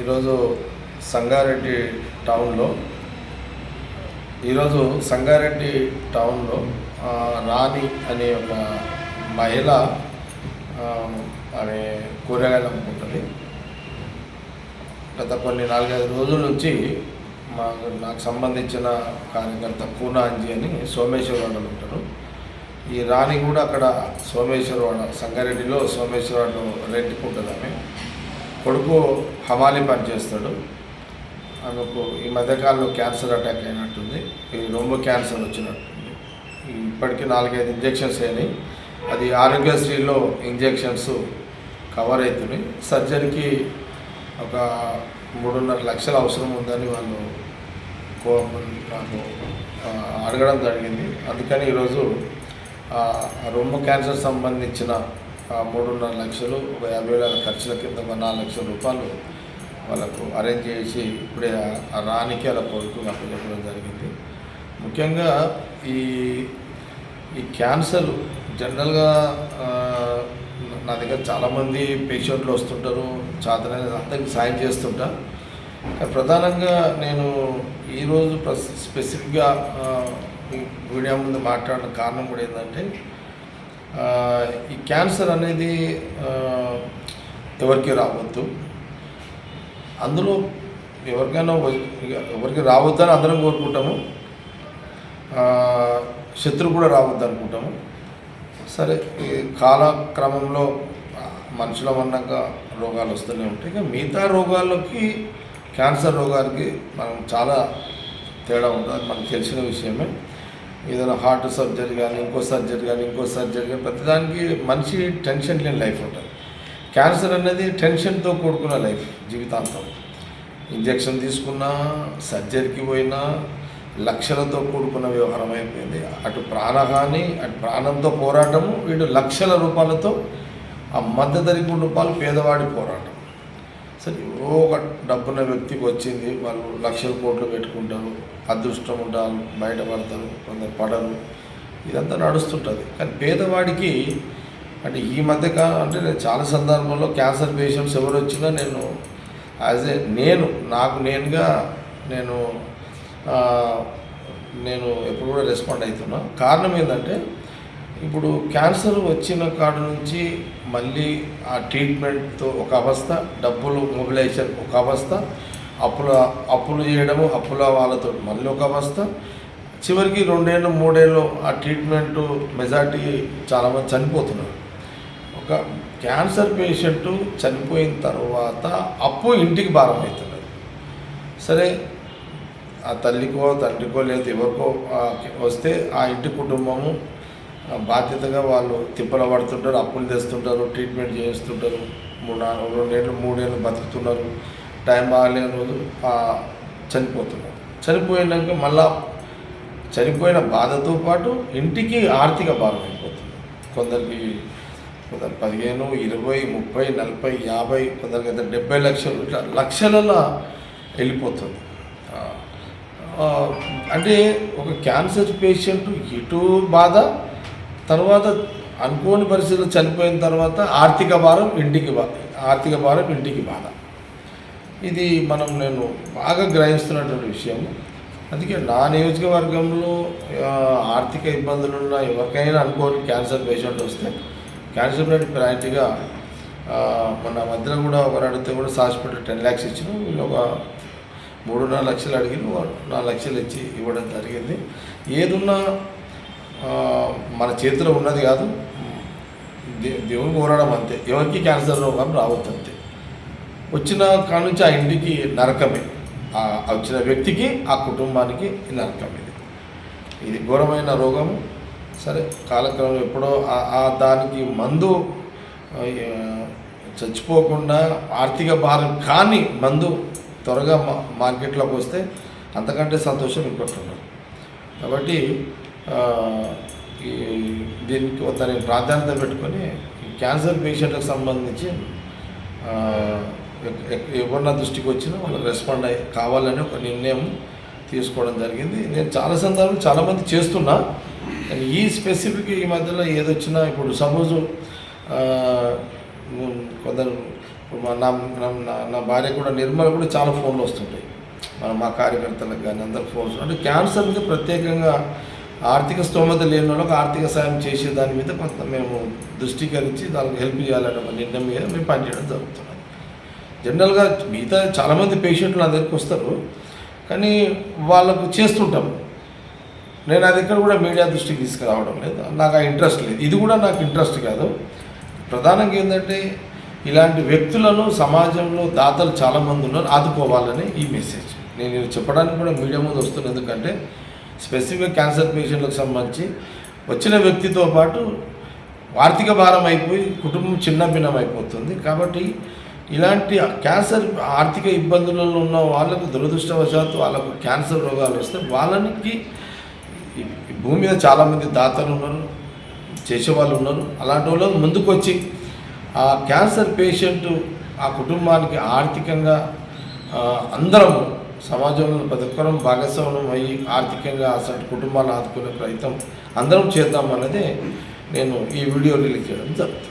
ఈరోజు సంగారెడ్డి టౌన్లో ఈరోజు సంగారెడ్డి టౌన్లో రాణి అనే ఒక మహిళ అనే ఆమె కూరగాయలు అమ్ముకుంటుంది. గత కొన్ని నాలుగైదు రోజుల నుంచి మా నాకు సంబంధించిన కార్యకర్త పూనాంజీ అని సోమేశ్వరవాడలు ఉంటారు. ఈ రాణి కూడా అక్కడ సోమేశ్వరవాడ సంగారెడ్డిలో సోమేశ్వరవాడలో రెంట్కి ఉంటుంది ఆమె. కొడుకు హమాలి పనిచేస్తాడు ఆమెకు ఈ మధ్యకాలంలో క్యాన్సర్ అటాక్ అయినట్టుంది. ఇది రొమ్ము క్యాన్సర్ వచ్చినట్టుంది. ఇప్పటికీ నాలుగైదు ఇంజెక్షన్స్ అయినాయి. అది ఆరోగ్యశ్రీలో ఇంజెక్షన్స్ కవర్ అవుతున్నాయి. సర్జరీకి ఒక మూడున్నర లక్షల అవసరం ఉందని వాళ్ళు కో- నాకు అడగడం జరిగింది. అందుకని ఈరోజు రొమ్ము క్యాన్సర్ సంబంధించిన మూడున్నర లక్షలు ఒక యాభై వేల ఖర్చుల కింద ఒక నాలుగు లక్షల రూపాయలు వాళ్ళకు అరేంజ్ చేసి ఇప్పుడే ఆ- రానికి అలా కొడుకు నాకు చెప్పడం జరిగింది. ముఖ్యంగా ఈ ఈ క్యాన్సర్ జనరల్గా నా దగ్గర చాలామంది పేషెంట్లు వస్తుంటారు చాతన అందరికి సాయం చేస్తుంటా. ప్రధానంగా నేను ఈరోజు ప్రస్ స్పెసిఫిక్గా మీడియా ముందు మాట్లాడిన కారణం కూడా ఏంటంటే ఈ క్యాన్సర్ అనేది ఎవరికి రావద్దు. అందులో ఎవరికైనా ఎవరికి రావద్దని అందరం కోరుకుంటాము. శత్రు శత్రువు కూడా రావద్దు అనుకుంటాము. సరే ఈ కాలక్రమంలో మనుషులం అన్నాక రోగాలు వస్తూనే ఉంటాయి. ఇక మిగతా రోగాలకి క్యాన్సర్ రోగాలకి మనం చాలా తేడా ఉంటుంది. మనకు తెలిసిన విషయమే. ఏదైనా హార్ట్ సర్జరీ కానీ ఇంకో సర్జరీ కానీ ఇంకో సర్జరీ కానీ ప్రతిదానికి మనిషి టెన్షన్ లేని లైఫ్ ఉంటుంది. క్యాన్సర్ అనేది టెన్షన్తో కూడుకున్న లైఫ్ జీవితాంతం. ఇంజెక్షన్ తీసుకున్నా సర్జరీకి పోయినా లక్షలతో కూడుకున్న వ్యవహారం అయిపోయింది. అటు ప్రాణహాని అటు ప్రాణంతో పోరాటము వీడు లక్షల రూపాయలతో ఆ మధ్యతరగతి రూపాయలు పేదవాడి పోరాటం. సరే ఎవరో ఒక డబ్బున్న వ్యక్తికి వచ్చింది వాళ్ళు లక్షల కోట్లు పెట్టుకుంటారు అదృష్టం ఉంటారు బయటపడతారు కొందరు పడరు. ఇదంతా నడుస్తుంటుంది. కానీ పేదవాడికి అంటే ఈ మధ్య కా- అంటే నేను చాలా సందర్భంలో క్యాన్సర్ పేషెంట్స్ ఎవరు వచ్చినా నేను యాజ్ ఏ నేను నాకు నేనుగా నేను నేను ఎప్పుడు కూడా రెస్పాండ్ అవుతున్నా. కారణం ఏంటంటే ఇప్పుడు క్యాన్సర్ వచ్చిన కాడ నుంచి మళ్ళీ ఆ ట్రీట్మెంట్తో ఒక అవస్థ డబ్బులు మొబిలైజేషన్ ఒక అవస్థ అప్పుల అప్పులు చేయడము అప్పుల వాళ్ళతో మళ్ళీ ఒక అవస్థ. చివరికి రెండేళ్ళు మూడేళ్ళు ఆ ట్రీట్మెంట్ మెజార్టీ చాలామంది చనిపోతున్నారు. ఒక క్యాన్సర్ పేషెంట్ చనిపోయిన తర్వాత అప్పు ఇంటికి భారం అవుతున్నది సరే ఆ తల్లికో తండ్రికో లేదా ఎవరికో వస్తే ఆ ఇంటి కుటుంబము బాధ్యతగా వాళ్ళు తిప్పల పడుతుంటారు అప్పులు తెస్తుంటారు ట్రీట్మెంట్ చేస్తుంటారు మూడు నాలుగు రెండేళ్ళు మూడేళ్ళు బతుకుతున్నారు. టైం బాగాలేని రోజు చనిపోతున్నారు. చనిపోయినాక మళ్ళా చనిపోయిన బాధతో పాటు ఇంటికి ఆర్థిక భారం అయిపోతుంది. కొందరికి కొందరు పదిహేను ఇరవై ముప్పై నలభై యాభై కొందరికి అయితే డెబ్బై లక్షలు ఇట్లా లక్షలలో వెళ్ళిపోతుంది. అంటే ఒక క్యాన్సర్ పేషెంట్ ఇటు బాధ తర్వాత అనుకోని పరిస్థితులు చనిపోయిన తర్వాత ఆర్థిక భారం ఇంటికి బా ఆర్థిక భారం ఇంటికి బాధ. ఇది మనం నేను బాగా గ్రహిస్తున్నటువంటి విషయం. అందుకే నా నియోజకవర్గంలో ఆర్థిక ఇబ్బందులు ఉన్న ఎవరికైనా అనుకోని క్యాన్సర్ పేషెంట్ వస్తే క్యాన్సర్ బ్లడ్ ప్రయారిటీగా మన మధ్యలో కూడా ఒకరు అడిగితే కూడా హాస్పిటల్ టెన్ ల్యాక్స్ ఇచ్చిన వీళ్ళు ఒక మూడున్నర లక్షలు అడిగిన నాలుగు లక్షలు ఇచ్చి ఇవ్వడం జరిగింది. ఏదున్నా మన చేతిలో ఉన్నది కాదు. దే దేవుని కోరడం అంతే. ఎవరికి క్యాన్సర్ రోగం రావద్దు అంతే. వచ్చిన కాడ నుంచి ఆ ఇంటికి నరకమే. ఆ వచ్చిన వ్యక్తికి ఆ కుటుంబానికి నరకం ఇది. ఇది ఘోరమైన రోగము. సరే కాలక్రమం ఎప్పుడో ఆ- దానికి మందు చచ్చిపోకుండా ఆర్థిక భారం కానీ మందు త్వరగా మా మార్కెట్లోకి వస్తే అంతకంటే సంతోషం ఇంకోటి ఉండదు. కాబట్టి ఈ దీనికి కొంత ప్రాధాన్యత పెట్టుకొని ఈ క్యాన్సర్ పేషెంట్కి సంబంధించి ఎవరన్నా దృష్టికి వచ్చినా వాళ్ళకి రెస్పాండ్ అయ్యి కావాలని ఒక నిర్ణయం తీసుకోవడం జరిగింది. నేను చాలా సందర్భాలు చాలామంది చేస్తున్నా. కానీ ఈ స్పెసిఫిక్ ఈ మధ్యలో ఏదొచ్చినా ఇప్పుడు సపోజ్ కొందరు నా నా- భార్య కూడా నిర్మల కూడా చాలా ఫోన్లు వస్తుంటాయి. మన మా కార్యకర్తలకు కానీ అందరికి ఫోన్స్ అంటే క్యాన్సర్కి ప్రత్యేకంగా ఆర్థిక స్తోమత లేని వాళ్ళకి ఆర్థిక సాయం చేసే దాని మీద కొంత మేము దృష్టికరించి దానికి హెల్ప్ చేయాలనే ఒక నిర్ణయం మీద మేము పనిచేయడం జరుగుతున్నది. జనరల్గా మిగతా చాలామంది పేషెంట్లు నా దగ్గరికి వస్తారు. కానీ వాళ్ళకు చేస్తుంటాం. నేను అది ఎక్కడ కూడా మీడియా దృష్టికి తీసుకురావడం లేదు. నాకు ఆ ఇంట్రెస్ట్ లేదు. ఇది కూడా నాకు ఇంట్రెస్ట్ కాదు. ప్రధానంగా ఏంటంటే ఇలాంటి వ్యక్తులను సమాజంలో దాతలు చాలామంది ఉన్నారు. ఆదుకోవాలని ఈ మెసేజ్ నేను చెప్పడానికి కూడా మీడియా ముందు వస్తున్నాను ఎందుకంటే స్పెసిఫిక్ క్యాన్సర్ పేషెంట్లకు సంబంధించి వచ్చిన వ్యక్తితో పాటు ఆర్థిక భారం అయిపోయి కుటుంబం చిన్నభిన్నం అయిపోతుంది. కాబట్టి ఇలాంటి క్యాన్సర్ ఆర్థిక ఇబ్బందులలో ఉన్న వాళ్ళకు దురదృష్టవశాత్తు వాళ్ళకు క్యాన్సర్ రోగాలు వస్తే వాళ్ళకి భూమి మీద చాలామంది దాతలు ఉన్నారు చేసేవాళ్ళు ఉన్నారు. అలాంటి వాళ్ళు ముందుకు వచ్చి ఆ క్యాన్సర్ పేషెంట్ ఆ కుటుంబానికి ఆర్థికంగా అందరము అందరం సమాజంలో ప్రతి ఒక్కరం భాగస్వామ్యం అయ్యి ఆర్థికంగా అసలు కుటుంబాన్ని ఆదుకునే ప్రయత్నం అందరం చేద్దాం అన్నదే నేను ఈ వీడియో రిలీజ్ చేయడం జరుగుతుంది.